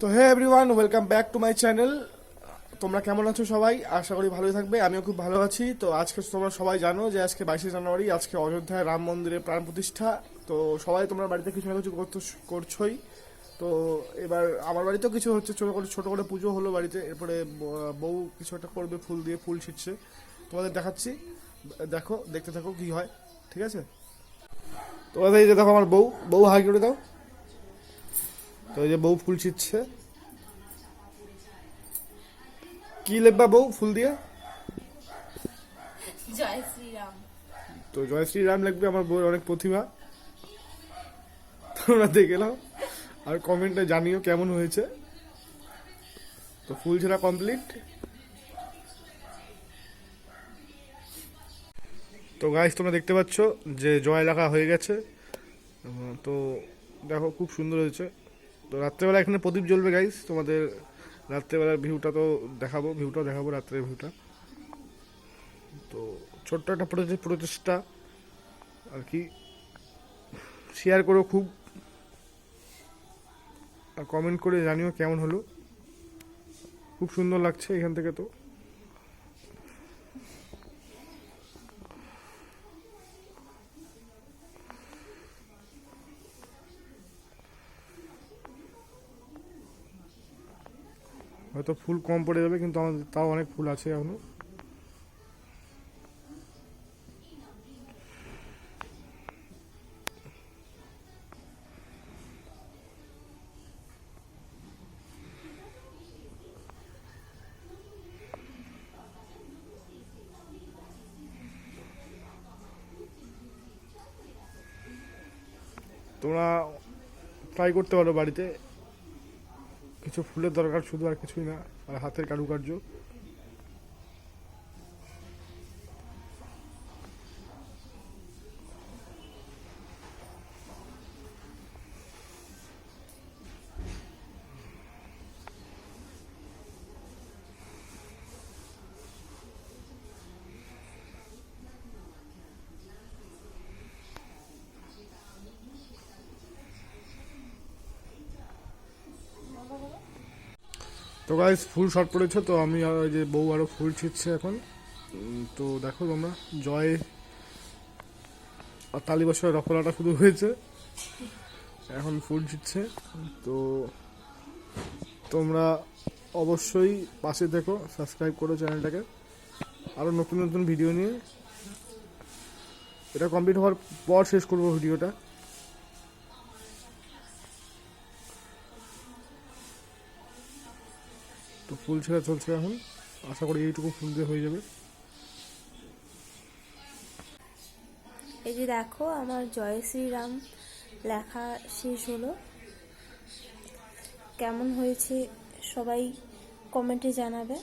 তো hey everyone, welcome back to my channel. তোমরা কেমন আছো সবাই? আশা করি ভালোই থাকবে, আমিও খুব ভালো আছি। তো আজকে তোমরা সবাই জানো যে আজকে বাইশে জানুয়ারি, আজকে অযোধ্যায় রাম মন্দিরের প্রাণ প্রতিষ্ঠা। তো সবাই তোমরা বাড়িতে কিছু না কিছু করছোই। তো এবার আমার বাড়িতেও কিছু হচ্ছে, ছোট করে ছোট করে পুজো হলো বাড়িতে। এরপরে বউ কিছু একটা করবে, ফুল দিয়ে ফুল ছিটছে। তোমাদের দেখাচ্ছি। দেখো, দেখতে থাকো কি হয়, ঠিক আছে? তোমাদের দেখো আমার বউ বউ হাই করে দাও। তো এই যে বউ ফুল ছিটছে কি লেখবা বউ ফুল দিয়ে? জয় শ্রীরাম। তো জয় শ্রীরাম লিখবে আমার বউয়ের অনেক প্রতিভা। তোমরা দেখে নাও আর কমেন্টে জানিও কেমন হয়েছে। তো ফুল ছেঁড়া কমপ্লিট তো গাইস তোমরা দেখতে পাচ্ছ যে জয় লেখা হয়ে গেছে। তো দেখো খুব সুন্দর হয়েছে। তো রাত্রেবেলা এখানে প্রদীপ জ্বলবে গাইস তোমাদের রাত্রেবেলার ভিউটা তো দেখাবো ভিউটা দেখাবো রাত্রের ভিউটা তো ছোট্ট একটা প্রচে- প্রচেষ্টা আর কি শেয়ার করো খুব। আর কমেন্ট করে জানিও কেমন হলো। খুব সুন্দর লাগছে এখান থেকে তো। হয়তো ফুল কম পড়ে যাবে, কিন্তু আমাদের তাও অনেক ফুল আছে এখনও। তোমরা ট্রাই করতে পারো বাড়িতে। কিছু ফুলের দরকার শুধু আর কিছুই না আর হাতের কারুকার্য। তো গাইস ফুল শর্ট পড়েছে, তো আমি আর ওই যে বউ আরও ফুল ছিটছে এখন। তো দেখো তোমরা, জয় আর তালি বছরের রফলাটা শুরু হয়েছে। এখন ফুল ছিটছে। তো তোমরা অবশ্যই পাশে দেখো সাবস্ক্রাইব করো চ্যানেলটাকে আরও নতুন নতুন ভিডিও নিয়ে। এটা কমপ্লিট হওয়ার পর শেষ করব ভিডিওটা তো ফুল ছেঁড়া চলছে এখন। আশা করি এইটুকু ফুল দিয়ে হয়ে যাবে। এই যে দেখো, আমার জয় শ্রীরাম লেখা শেষ হলো। কেমন হয়েছে সবাই কমেন্টে জানাবে।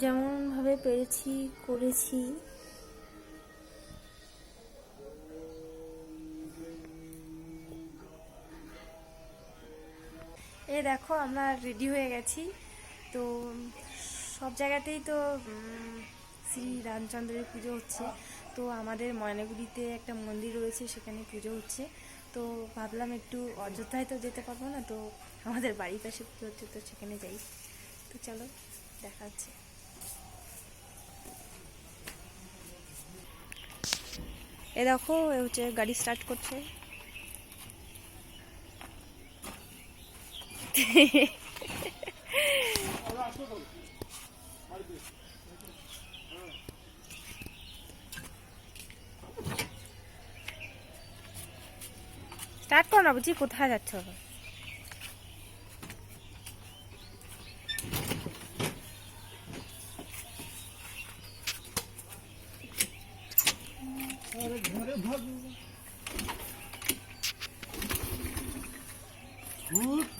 যেমনভাবে পেরেছি, করেছি। দেখো, আমরা রেডি হয়ে গেছি। তো সব জায়গাতেই তো শ্রী রামচন্দ্রের পুজো হচ্ছে। তো আমাদের ময়নাগুড়িতে একটা মন্দির রয়েছে, সেখানে পুজো হচ্ছে। তো ভাবলাম একটু অযোধ্যায় তো যেতে পারব না, তো আমাদের বাড়ির পাশে পুজো হচ্ছে, তো সেখানে যাই। তো চলো, দেখা হচ্ছে। এ দেখো, এ হচ্ছে গাড়ি স্টার্ট করছে। স্টার্ট করো না বুঝি কোথায় যাচ্ছ Good.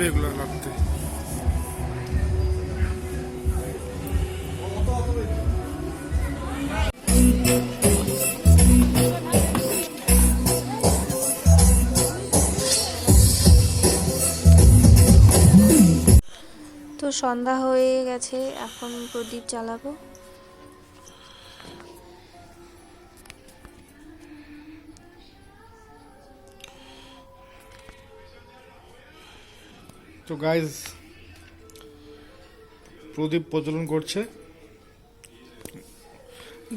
লাগবে এগুলো লাগতে সন্ধ্যা হয়ে গেছে এখন প্রদীপ জ্বালাবো। তো গাইজ প্রদীপ প্রচলন করছে।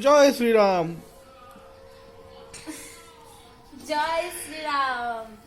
জয় শ্রীরাম। জয় শ্রীরাম।